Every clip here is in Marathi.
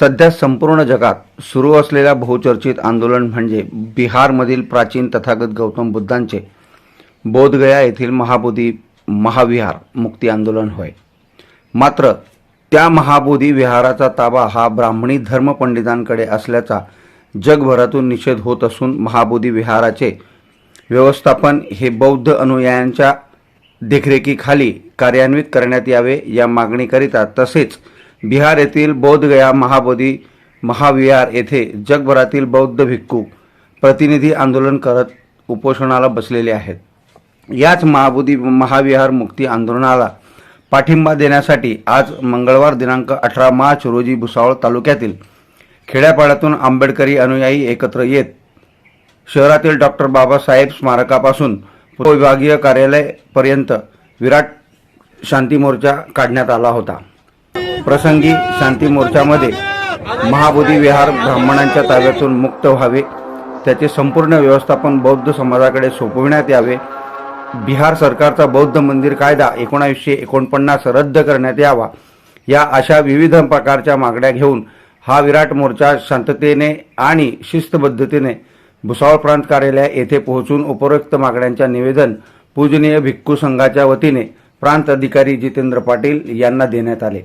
सध्या संपूर्ण जगात सुरू असलेल्या बहुचर्चित आंदोलन म्हणजे बिहारमधील प्राचीन तथागत गौतम बुद्धांचे बोधगया येथील महाबोधी महाविहार मुक्ती आंदोलन होय. मात्र त्या महाबोधी विहाराचा ताबा हा ब्राह्मणी धर्मपंडितांकडे असल्याचा जगभरातून निषेध होत असून महाबोधी विहाराचे व्यवस्थापन हे बौद्ध अनुयायांच्या देखरेखीखाली कार्यान्वित करण्यात यावे या मागणीकरिता तसेच बिहार येथील बौद्धगया महाबोधी महाविहार येथे जगभरातील बौद्ध भिक्खू प्रतिनिधी आंदोलन करत उपोषणाला बसलेले आहेत. याच महाबोधी महाविहार मुक्ती आंदोलनाला पाठिंबा देण्यासाठी आज मंगळवार दिनांक अठरा मार्च रोजी भुसावळ तालुक्यातील खेड्यापाड्यातून आंबेडकरी अनुयायी एकत्र येत शहरातील डॉक्टर बाबासाहेब स्मारकापासून विभागीय कार्यालयापर्यंत विराट शांती मोर्चा काढण्यात आला होता. प्रसंगी शांती मोर्चामध्ये महाबोधी विहार ब्राह्मणांच्या ताब्यातून मुक्त व्हावे त्याचे संपूर्ण व्यवस्थापन बौद्ध समाजाकडे सोपविण्यात यावे बिहार सरकारचा बौद्ध मंदिर कायदा एकोणावीसशे एकोणपन्नास रद्द करण्यात यावा या अशा विविध प्रकारच्या मागण्या घेऊन हा विराट मोर्चा शांततेने आणि शिस्तबद्धतेने भुसावळ प्रांत कार्यालय येथे पोहोचून उपरोक्त मागण्यांच्या निवेदन पूजनीय भिक्खू संघाच्या वतीने प्रांत अधिकारी जितेंद्र पाटील यांना देण्यात आले.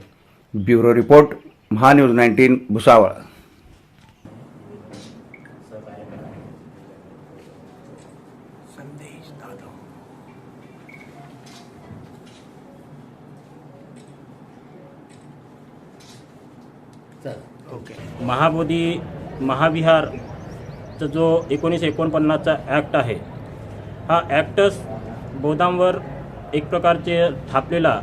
Bureau report Mahanews nineteen Bhusawal. Mahabodhi महाविहारचा जो एकोणीसशे एकोणपन्नासचा ॲक्ट आहे हा ॲक्टच बौद्धांवर एक प्रकारचे थापलेला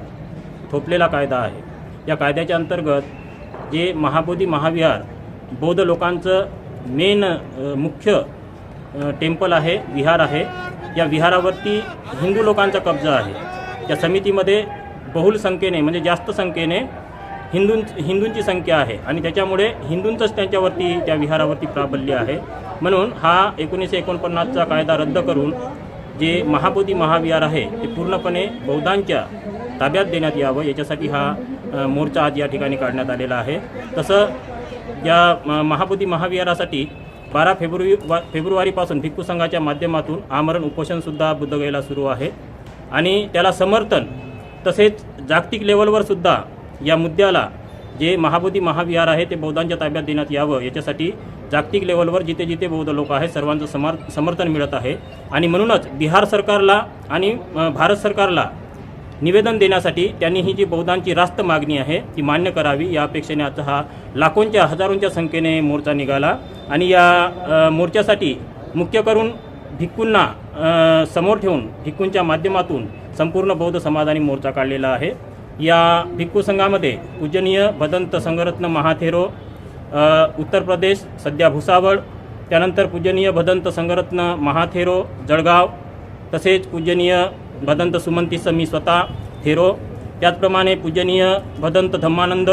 थोपलेला कायदा आहे. या कायद्याच्या अंतर्गत जे महाबोधी महाविहार बौद्ध लोकांचं मेन मुख्य टेम्पल आहे विहार आहे या विहारावरती हिंदू लोकांचा कब्जा आहे. त्या समितीमध्ये बहुल संख्येने म्हणजे जास्त संख्येने हिंदूं हिंदूंची संख्या आहे आणि त्याच्यामुळे हिंदूंचंच त्यांच्यावरती त्या विहारावरती प्राबल्य आहे. म्हणून हा एकोणीसशे एकोणपन्नासचा कायदा रद्द करून जे महाबोधी महाविहार आहे ते पूर्णपणे बौद्धांच्या ताब्यात देण्यात यावं. याच्यासाठी हा मोर्चा आज या ठिकाणी काढण्यात आलेला आहे. तसं या महाबोधी महाविहारासाठी बारा फेब्रुवारी वा फेब्रुवारीपासून भिक्खू संघाच्या माध्यमातून आमरण उपोषणसुद्धा बुद्धगयेला सुरू आहे. आणि त्याला समर्थन तसेच जागतिक लेवलवर सुद्धा या मुद्द्याला जे महाबोधी महाविहार आहे ते बौद्धांच्या ताब्यात देण्यात यावं याच्यासाठी जागतिक लेवलवर जिथे जिथे बौद्ध लोक आहेत सर्वांचं समर समर्थन मिळत आहे. आणि म्हणूनच बिहार सरकारला आणि भारत सरकारला निवेदन देण्यासाठी त्यांनी ही जी बौद्धांची रास्त मागणी आहे ती मान्य करावी. या अपेक्षेने आता हा लाखोंच्या हजारोंच्या संख्येने मोर्चा निघाला. आणि या मोर्चासाठी मुख्य करून भिक्कूंना समोर ठेवून भिक्कूंच्या माध्यमातून संपूर्ण बौद्ध समाजाने मोर्चा काढलेला आहे. या भिक्खू संघामध्ये पूजनीय भदंत संघरत्न महाथेरो उत्तर प्रदेश सध्या भुसावळ त्यानंतर पूजनीय भदंत संघरत्न महाथेरो जळगाव तसेच पूजनीय भदंत सुमंती मी स्वतः थेरो त्याचप्रमाणे पूजनीय भदंत धम्मानंद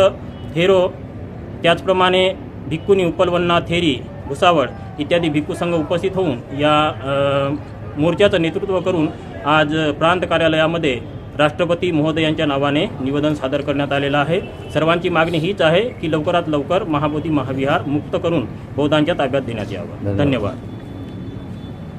थेरो त्याचप्रमाणे भिक्खुनी उपलवन्ना थेरी भुसावळ इत्यादी भिक्खू संघ उपस्थित होऊन या मोर्चाचं नेतृत्व करून आज प्रांत कार्यालयामध्ये राष्ट्रपती महोदयांच्या नावाने निवेदन सादर करण्यात आलेलं आहे. सर्वांची मागणी हीच आहे की लवकरात लवकर महाबोधी महाविहार मुक्त करून बौद्धांच्या ताब्यात देण्यात यावं. धन्यवाद. धन्यवाद.